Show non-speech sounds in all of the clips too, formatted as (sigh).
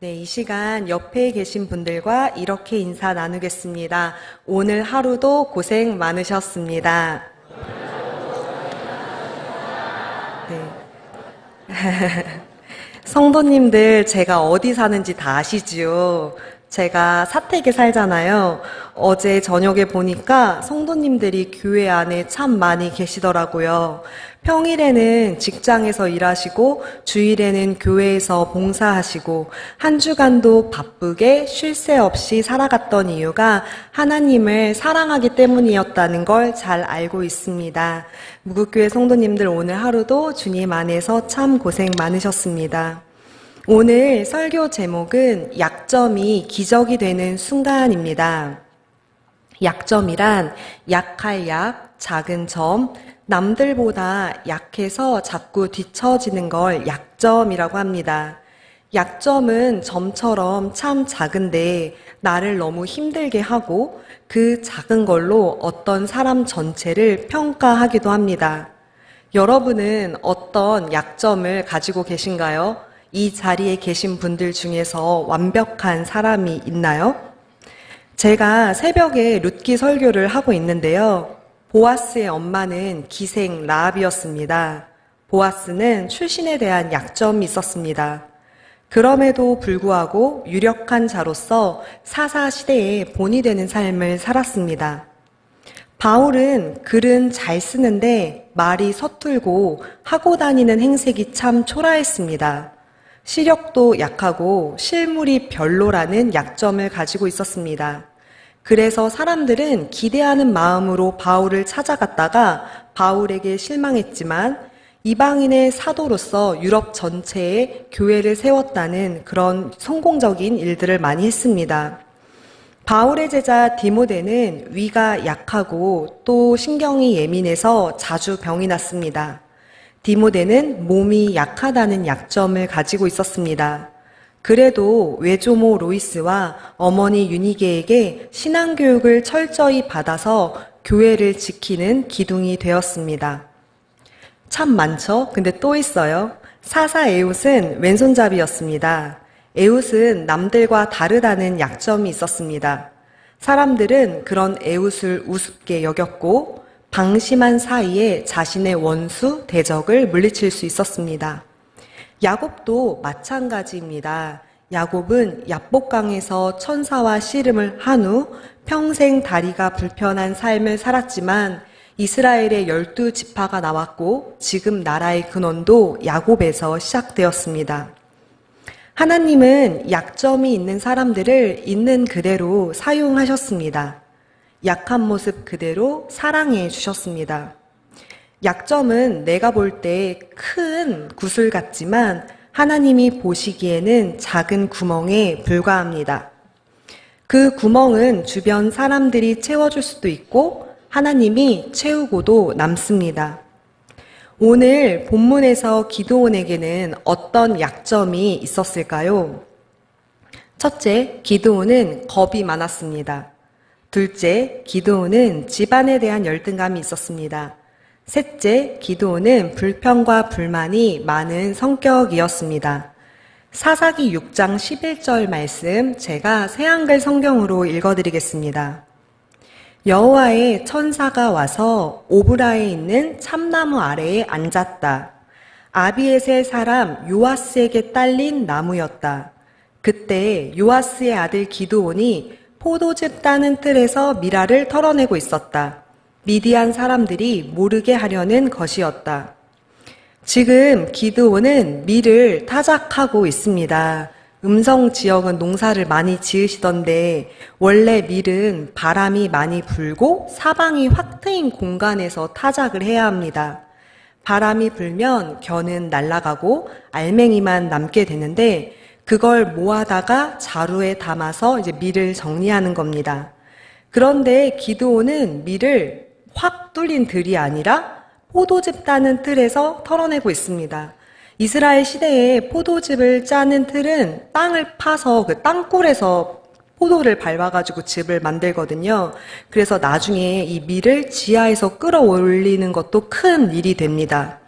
네, 이 시간 옆에 계신 분들과 이렇게 인사 나누겠습니다. 오늘 하루도 고생 많으셨습니다. 네. (laughs) 성도님들, 제가 어디 사는지 다 아시지요? 제가 사택에 살잖아요. 어제 저녁에 보니까 성도님들이 교회 안에 참 많이 계시더라고요. 평일에는 직장에서 일하시고 주일에는 교회에서 봉사하시고 한 주간도 바쁘게 쉴 새 없이 살아갔던 이유가 하나님을 사랑하기 때문이었다는 걸 잘 알고 있습니다. 무국교회 성도님들 오늘 하루도 주님 안에서 참 고생 많으셨습니다. 오늘 설교 제목은 약점이 기적이 되는 순간입니다. 약점이란 약할 약, 작은 점, 남들보다 약해서 자꾸 뒤처지는 걸 약점이라고 합니다. 약점은 점처럼 참 작은데 나를 너무 힘들게 하고 그 작은 걸로 어떤 사람 전체를 평가하기도 합니다. 여러분은 어떤 약점을 가지고 계신가요? 이 자리에 계신 분들 중에서 완벽한 사람이 있나요? 제가 새벽에 룻기 설교를 하고 있는데요. 보아스의 엄마는 기생 라합이었습니다. 보아스는 출신에 대한 약점이 있었습니다. 그럼에도 불구하고 유력한 자로서 사사 시대에 본이 되는 삶을 살았습니다. 바울은 글은 잘 쓰는데 말이 서툴고 하고 다니는 행색이 참 초라했습니다. 시력도 약하고 실물이 별로라는 약점을 가지고 있었습니다. 그래서 사람들은 기대하는 마음으로 바울을 찾아갔다가 바울에게 실망했지만 이방인의 사도로서 유럽 전체에 교회를 세웠다는 그런 성공적인 일들을 많이 했습니다. 바울의 제자 디모데는 위가 약하고 또 신경이 예민해서 자주 병이 났습니다. 디모데는 몸이 약하다는 약점을 가지고 있었습니다. 그래도 외조모 로이스와 어머니 유니게에게 신앙교육을 철저히 받아서 교회를 지키는 기둥이 되었습니다. 참 많죠? 근데 또 있어요. 사사 에웃은 왼손잡이였습니다. 에웃은 남들과 다르다는 약점이 있었습니다. 사람들은 그런 에웃을 우습게 여겼고 방심한 사이에 자신의 원수 대적을 물리칠 수 있었습니다. 야곱도 마찬가지입니다. 야곱은 야복강에서 천사와 씨름을 한 후 평생 다리가 불편한 삶을 살았지만 이스라엘의 열두 지파가 나왔고 지금 나라의 근원도 야곱에서 시작되었습니다. 하나님은 약점이 있는 사람들을 있는 그대로 사용하셨습니다. 약한 모습 그대로 사랑해 주셨습니다. 약점은 내가 볼 때 큰 구슬 같지만 하나님이 보시기에는 작은 구멍에 불과합니다. 그 구멍은 주변 사람들이 채워줄 수도 있고 하나님이 채우고도 남습니다. 오늘 본문에서 기도원에게는 어떤 약점이 있었을까요? 첫째, 기도원은 겁이 많았습니다. 둘째, 기도원은 집안에 대한 열등감이 있었습니다. 셋째, 기도는 불평과 불만이 많은 성격이었습니다. 사사기 6장 11절 말씀 제가 새한글 성경으로 읽어드리겠습니다. 여호와의 천사가 와서 오브라에 있는 참나무 아래에 앉았다. 아비에셀 사람 요아스에게 딸린 나무였다. 그때 요아스의 아들 기도온이 포도즙 따는 틀에서 미라를 털어내고 있었다. 미디안 사람들이 모르게 하려는 것이었다. 지금 기드온은 밀을 타작하고 있습니다. 음성 지역은 농사를 많이 지으시던데 원래 밀은 바람이 많이 불고 사방이 확 트인 공간에서 타작을 해야 합니다. 바람이 불면 겨는 날아가고 알맹이만 남게 되는데 그걸 모아다가 자루에 담아서 이제 밀을 정리하는 겁니다. 그런데 기드온은 밀을 확 뚫린 들이 아니라 포도즙 따는 틀에서 털어내고 있습니다. 이스라엘 시대에 포도즙을 짜는 틀은 땅을 파서 그 땅굴에서 포도를 밟아가지고 즙을 만들거든요. 그래서 나중에 이 밀을 지하에서 끌어올리는 것도 큰 일이 됩니다.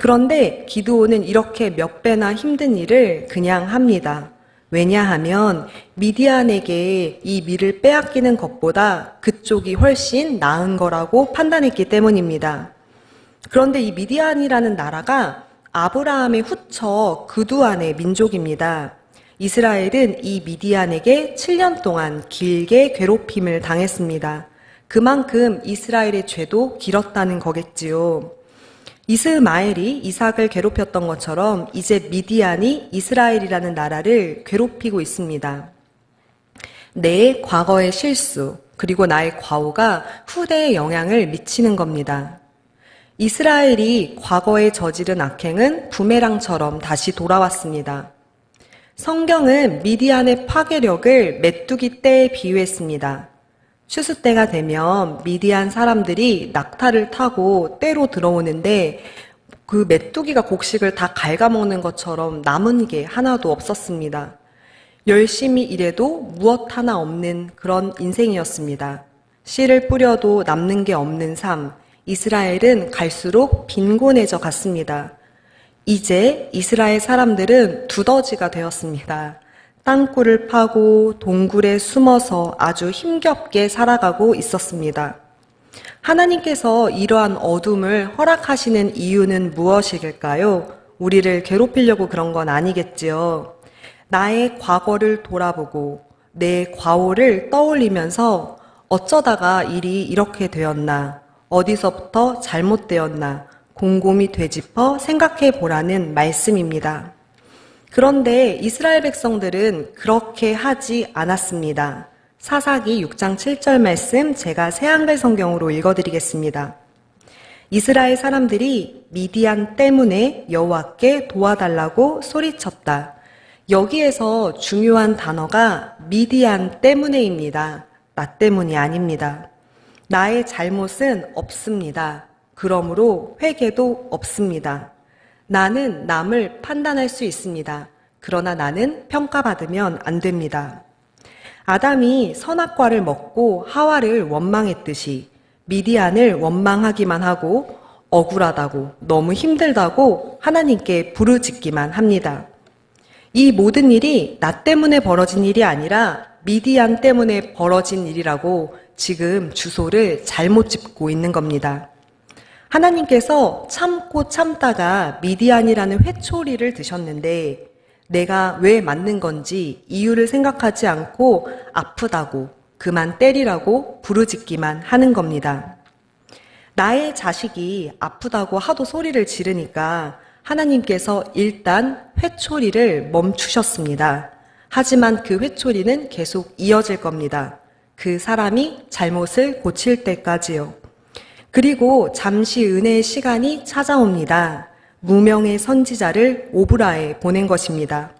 그런데 기도는 이렇게 몇 배나 힘든 일을 그냥 합니다. 왜냐하면 미디안에게 이 밀을 빼앗기는 것보다 그쪽이 훨씬 나은 거라고 판단했기 때문입니다. 그런데 이 미디안이라는 나라가 아브라함의 후처 그두안의 민족입니다. 이스라엘은 이 미디안에게 7년 동안 길게 괴롭힘을 당했습니다. 그만큼 이스라엘의 죄도 길었다는 거겠지요. 이스마엘이 이삭을 괴롭혔던 것처럼 이제 미디안이 이스라엘이라는 나라를 괴롭히고 있습니다. 내 과거의 실수, 그리고 나의 과오가 후대에 영향을 미치는 겁니다. 이스라엘이 과거에 저지른 악행은 부메랑처럼 다시 돌아왔습니다. 성경은 미디안의 파괴력을 메뚜기 떼에 비유했습니다. 추수 때가 되면 미디안 사람들이 낙타를 타고 떼로 들어오는데 그 메뚜기가 곡식을 다 갉아먹는 것처럼 남은 게 하나도 없었습니다. 열심히 일해도 무엇 하나 없는 그런 인생이었습니다. 씨를 뿌려도 남는 게 없는 삶. 이스라엘은 갈수록 빈곤해져 갔습니다. 이제 이스라엘 사람들은 두더지가 되었습니다. 땅굴을 파고 동굴에 숨어서 아주 힘겹게 살아가고 있었습니다. 하나님께서 이러한 어둠을 허락하시는 이유는 무엇일까요? 우리를 괴롭히려고 그런 건 아니겠지요. 나의 과거를 돌아보고 내 과오를 떠올리면서 어쩌다가 일이 이렇게 되었나, 어디서부터 잘못되었나, 곰곰이 되짚어 생각해 보라는 말씀입니다. 그런데 이스라엘 백성들은 그렇게 하지 않았습니다. 사사기 6장 7절 말씀 제가 새한글 성경으로 읽어드리겠습니다. 이스라엘 사람들이 미디안 때문에 여호와께 도와달라고 소리쳤다. 여기에서 중요한 단어가 미디안 때문에입니다. 나 때문이 아닙니다. 나의 잘못은 없습니다. 그러므로 회개도 없습니다. 나는 남을 판단할 수 있습니다. 그러나 나는 평가받으면 안 됩니다. 아담이 선악과를 먹고 하와를 원망했듯이 미디안을 원망하기만 하고 억울하다고 너무 힘들다고 하나님께 부르짖기만 합니다. 이 모든 일이 나 때문에 벌어진 일이 아니라 미디안 때문에 벌어진 일이라고 지금 주소를 잘못 짚고 있는 겁니다. 하나님께서 참고 참다가 미디안이라는 회초리를 드셨는데 내가 왜 맞는 건지 이유를 생각하지 않고 아프다고 그만 때리라고 부르짖기만 하는 겁니다. 나의 자식이 아프다고 하도 소리를 지르니까 하나님께서 일단 회초리를 멈추셨습니다. 하지만 그 회초리는 계속 이어질 겁니다. 그 사람이 잘못을 고칠 때까지요. 그리고 잠시 은혜의 시간이 찾아옵니다. 무명의 선지자를 오브라에 보낸 것입니다.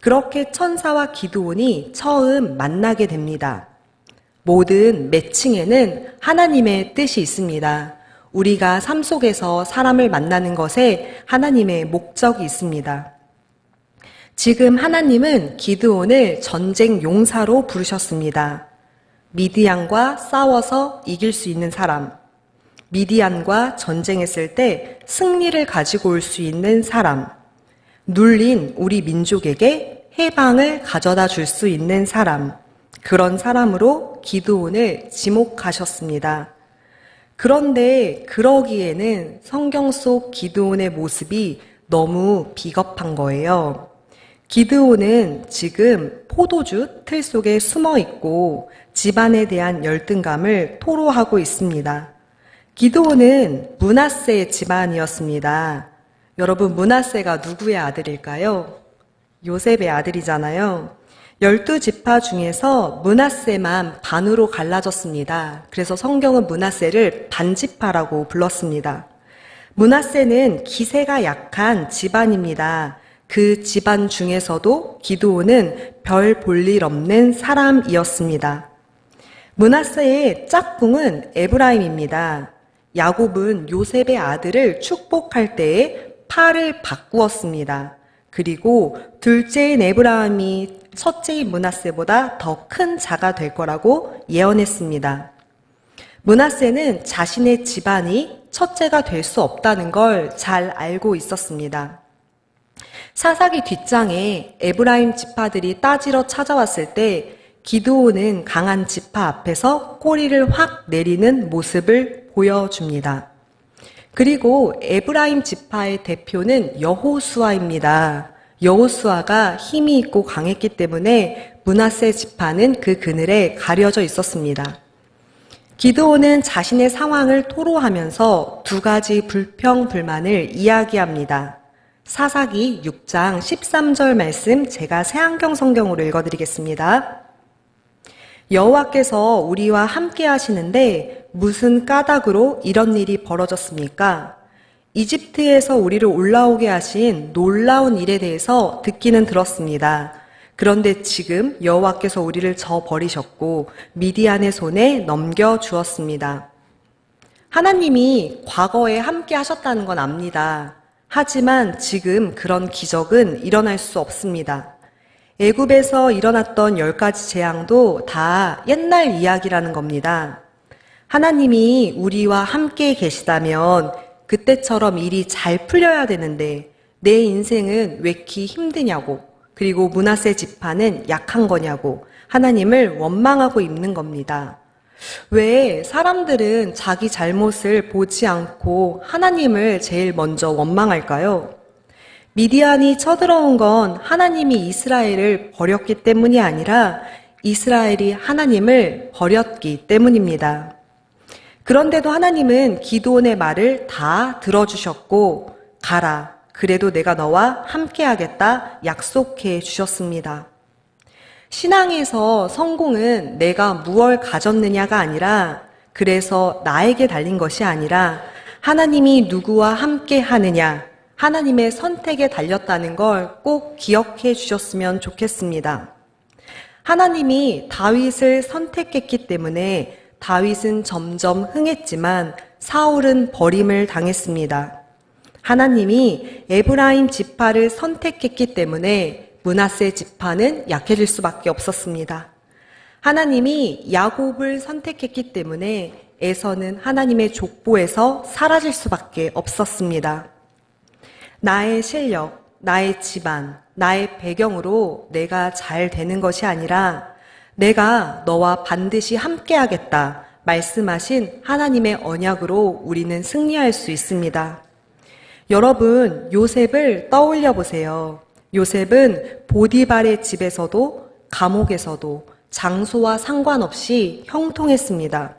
그렇게 천사와 기드온이 처음 만나게 됩니다. 모든 매칭에는 하나님의 뜻이 있습니다. 우리가 삶 속에서 사람을 만나는 것에 하나님의 목적이 있습니다. 지금 하나님은 기드온을 전쟁 용사로 부르셨습니다. 미디안과 싸워서 이길 수 있는 사람, 미디안과 전쟁했을 때 승리를 가지고 올 수 있는 사람, 눌린 우리 민족에게 해방을 가져다 줄 수 있는 사람, 그런 사람으로 기도원을 지목하셨습니다. 그런데 그러기에는 성경 속 기드온의 모습이 너무 비겁한 거예요. 기드온은 지금 포도주 틀 속에 숨어 있고 집안에 대한 열등감을 토로하고 있습니다. 기도는 문하세의 집안이었습니다. 여러분, 문하세가 누구의 아들일까요? 요셉의 아들이잖아요. 열두 지파 중에서 문하세만 반으로 갈라졌습니다. 그래서 성경은 문하세를 반지파라고 불렀습니다. 문하세는 기세가 약한 집안입니다. 그 집안 중에서도 기도는 별 볼 일 없는 사람이었습니다. 문하세의 짝꿍은 에브라임입니다. 야곱은 요셉의 아들을 축복할 때에 팔을 바꾸었습니다. 그리고 둘째인 에브라함이 첫째인 문하세보다 더 큰 자가 될 거라고 예언했습니다. 문하세는 자신의 집안이 첫째가 될 수 없다는 걸 잘 알고 있었습니다. 사사기 뒷장에 에브라임 지파들이 따지러 찾아왔을 때 기드온은 강한 지파 앞에서 꼬리를 확 내리는 모습을 보여줍니다. 그리고 에브라임 지파의 대표는 여호수아입니다. 여호수아가 힘이 있고 강했기 때문에 문하세 지파는 그 그늘에 가려져 있었습니다. 기드온은 자신의 상황을 토로하면서 두 가지 불평 불만을 이야기합니다. 사사기 6장 13절 말씀 제가 새안경 성경으로 읽어드리겠습니다. 여호와께서 우리와 함께 하시는데 무슨 까닭으로 이런 일이 벌어졌습니까? 이집트에서 우리를 올라오게 하신 놀라운 일에 대해서 듣기는 들었습니다. 그런데 지금 여호와께서 우리를 저 버리셨고 미디안의 손에 넘겨 주었습니다. 하나님이 과거에 함께 하셨다는 건 압니다. 하지만 지금 그런 기적은 일어날 수 없습니다. 애굽에서 일어났던 열 가지 재앙도 다 옛날 이야기라는 겁니다. 하나님이 우리와 함께 계시다면 그때처럼 일이 잘 풀려야 되는데 내 인생은 왜 이렇게 힘드냐고 그리고 문하세 지파는 약한 거냐고 하나님을 원망하고 있는 겁니다. 왜 사람들은 자기 잘못을 보지 않고 하나님을 제일 먼저 원망할까요? 미디안이 쳐들어온 건 하나님이 이스라엘을 버렸기 때문이 아니라 이스라엘이 하나님을 버렸기 때문입니다. 그런데도 하나님은 기도원의 말을 다 들어주셨고, 가라. 그래도 내가 너와 함께 하겠다. 약속해 주셨습니다. 신앙에서 성공은 내가 무얼 가졌느냐가 아니라, 그래서 나에게 달린 것이 아니라, 하나님이 누구와 함께 하느냐, 하나님의 선택에 달렸다는 걸 꼭 기억해 주셨으면 좋겠습니다. 하나님이 다윗을 선택했기 때문에 다윗은 점점 흥했지만 사울은 버림을 당했습니다. 하나님이 에브라임 지파를 선택했기 때문에 문하세 지파는 약해질 수밖에 없었습니다. 하나님이 야곱을 선택했기 때문에 에서는 하나님의 족보에서 사라질 수밖에 없었습니다. 나의 실력, 나의 집안, 나의 배경으로 내가 잘 되는 것이 아니라 내가 너와 반드시 함께 하겠다 말씀하신 하나님의 언약으로 우리는 승리할 수 있습니다. 여러분, 요셉을 떠올려 보세요. 요셉은 보디발의 집에서도 감옥에서도 장소와 상관없이 형통했습니다.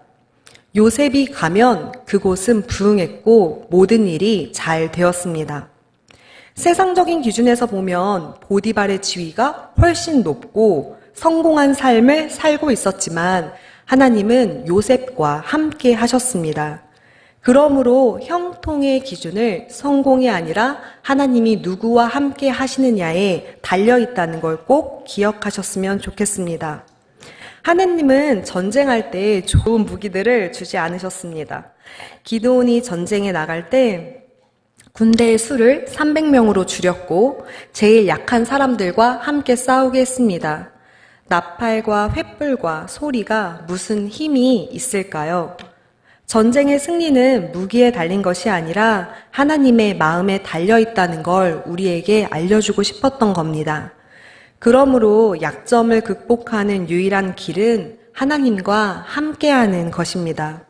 요셉이 가면 그곳은 부흥했고 모든 일이 잘 되었습니다. 세상적인 기준에서 보면 보디발의 지위가 훨씬 높고 성공한 삶을 살고 있었지만 하나님은 요셉과 함께 하셨습니다. 그러므로 형통의 기준을 성공이 아니라 하나님이 누구와 함께 하시느냐에 달려 있다는 걸 꼭 기억하셨으면 좋겠습니다. 하나님은 전쟁할 때 좋은 무기들을 주지 않으셨습니다. 기도온이 전쟁에 나갈 때 군대의 수를 300명으로 줄였고 제일 약한 사람들과 함께 싸우게 했습니다. 나팔과 횃불과 소리가 무슨 힘이 있을까요? 전쟁의 승리는 무기에 달린 것이 아니라 하나님의 마음에 달려 있다는 걸 우리에게 알려주고 싶었던 겁니다. 그러므로 약점을 극복하는 유일한 길은 하나님과 함께하는 것입니다.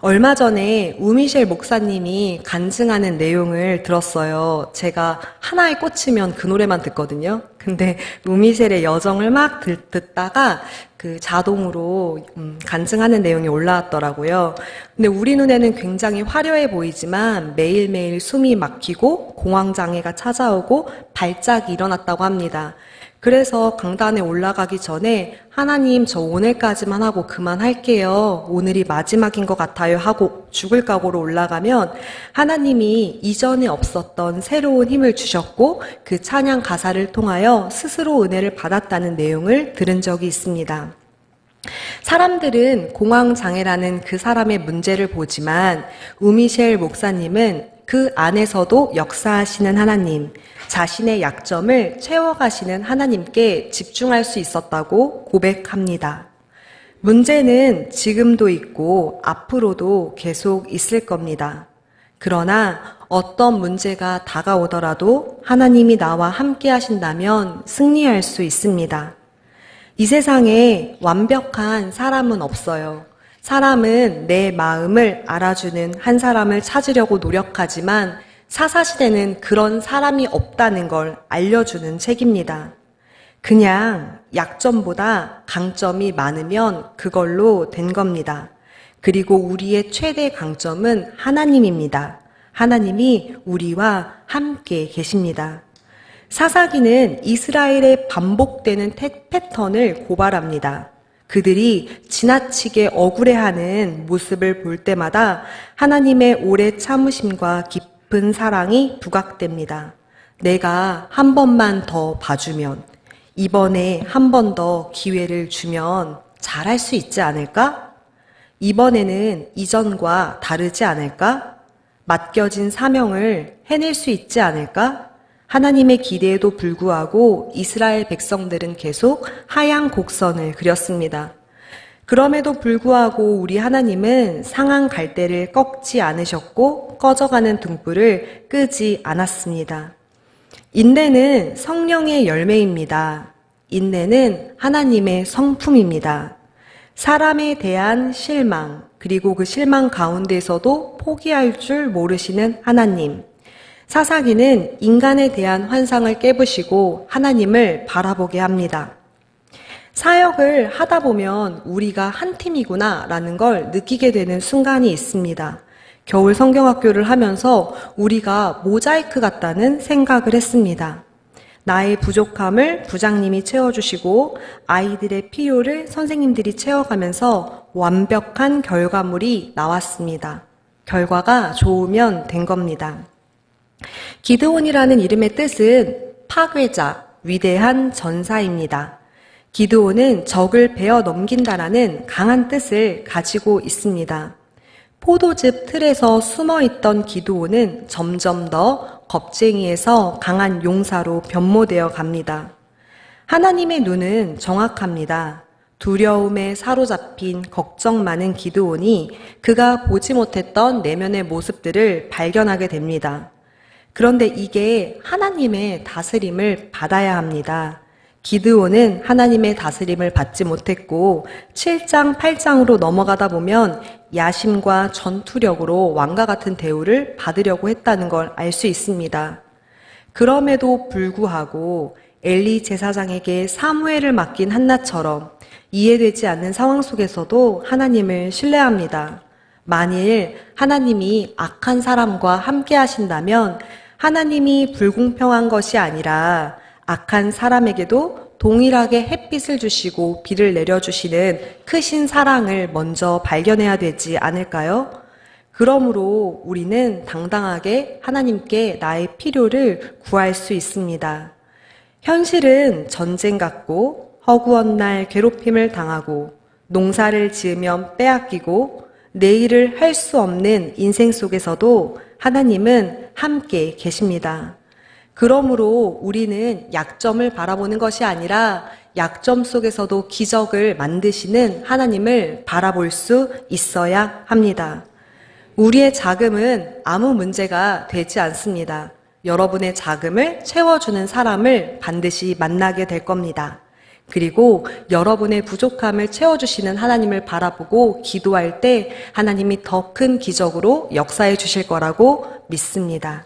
얼마 전에 우미셸 목사님이 간증하는 내용을 들었어요. 제가 하나에 꽂히면 그 노래만 듣거든요. 근데 우미셸의 여정을 막 듣, 다가 그 자동으로 음, 간증하는 내용이 올라왔더라고요. 근데 우리 눈에는 굉장히 화려해 보이지만 매일매일 숨이 막히고 공황장애가 찾아오고 발작이 일어났다고 합니다. 그래서 강단에 올라가기 전에 하나님 저 오늘까지만 하고 그만할게요. 오늘이 마지막인 것 같아요. 하고 죽을 각오로 올라가면 하나님이 이전에 없었던 새로운 힘을 주셨고 그 찬양 가사를 통하여 스스로 은혜를 받았다는 내용을 들은 적이 있습니다. 사람들은 공황장애라는 그 사람의 문제를 보지만 우미셸 목사님은 그 안에서도 역사하시는 하나님, 자신의 약점을 채워가시는 하나님께 집중할 수 있었다고 고백합니다. 문제는 지금도 있고 앞으로도 계속 있을 겁니다. 그러나 어떤 문제가 다가오더라도 하나님이 나와 함께 하신다면 승리할 수 있습니다. 이 세상에 완벽한 사람은 없어요. 사람은 내 마음을 알아주는 한 사람을 찾으려고 노력하지만 사사시대는 그런 사람이 없다는 걸 알려주는 책입니다. 그냥 약점보다 강점이 많으면 그걸로 된 겁니다. 그리고 우리의 최대 강점은 하나님입니다. 하나님이 우리와 함께 계십니다. 사사기는 이스라엘의 반복되는 태- 패턴을 고발합니다. 그들이 지나치게 억울해하는 모습을 볼 때마다 하나님의 오래 참으심과 깊은 사랑이 부각됩니다. 내가 한 번만 더 봐주면, 이번에 한 번 더 기회를 주면 잘할 수 있지 않을까? 이번에는 이전과 다르지 않을까? 맡겨진 사명을 해낼 수 있지 않을까? 하나님의 기대에도 불구하고 이스라엘 백성들은 계속 하양 곡선을 그렸습니다. 그럼에도 불구하고 우리 하나님은 상한 갈대를 꺾지 않으셨고 꺼져가는 등불을 끄지 않았습니다. 인내는 성령의 열매입니다. 인내는 하나님의 성품입니다. 사람에 대한 실망, 그리고 그 실망 가운데서도 포기할 줄 모르시는 하나님. 사사기는 인간에 대한 환상을 깨부시고 하나님을 바라보게 합니다. 사역을 하다 보면 우리가 한 팀이구나 라는 걸 느끼게 되는 순간이 있습니다. 겨울 성경학교를 하면서 우리가 모자이크 같다는 생각을 했습니다. 나의 부족함을 부장님이 채워주시고 아이들의 필요를 선생님들이 채워가면서 완벽한 결과물이 나왔습니다. 결과가 좋으면 된 겁니다. 기드온이라는 이름의 뜻은 파괴자, 위대한 전사입니다. 기드온은 적을 베어 넘긴다라는 강한 뜻을 가지고 있습니다. 포도즙 틀에서 숨어 있던 기드온은 점점 더 겁쟁이에서 강한 용사로 변모되어 갑니다. 하나님의 눈은 정확합니다. 두려움에 사로잡힌 걱정 많은 기드온이 그가 보지 못했던 내면의 모습들을 발견하게 됩니다. 그런데 이게 하나님의 다스림을 받아야 합니다. 기드온은 하나님의 다스림을 받지 못했고 7장, 8장으로 넘어가다 보면 야심과 전투력으로 왕과 같은 대우를 받으려고 했다는 걸 알 수 있습니다. 그럼에도 불구하고 엘리 제사장에게 사무엘을 맡긴 한나처럼 이해되지 않는 상황 속에서도 하나님을 신뢰합니다. 만일 하나님이 악한 사람과 함께 하신다면 하나님이 불공평한 것이 아니라 악한 사람에게도 동일하게 햇빛을 주시고 비를 내려주시는 크신 사랑을 먼저 발견해야 되지 않을까요? 그러므로 우리는 당당하게 하나님께 나의 필요를 구할 수 있습니다. 현실은 전쟁 같고 허구한 날 괴롭힘을 당하고 농사를 지으면 빼앗기고 내일을 할 수 없는 인생 속에서도 하나님은 함께 계십니다. 그러므로 우리는 약점을 바라보는 것이 아니라 약점 속에서도 기적을 만드시는 하나님을 바라볼 수 있어야 합니다. 우리의 자금은 아무 문제가 되지 않습니다. 여러분의 자금을 채워주는 사람을 반드시 만나게 될 겁니다. 그리고 여러분의 부족함을 채워주시는 하나님을 바라보고 기도할 때 하나님이 더 큰 기적으로 역사해 주실 거라고 믿습니다.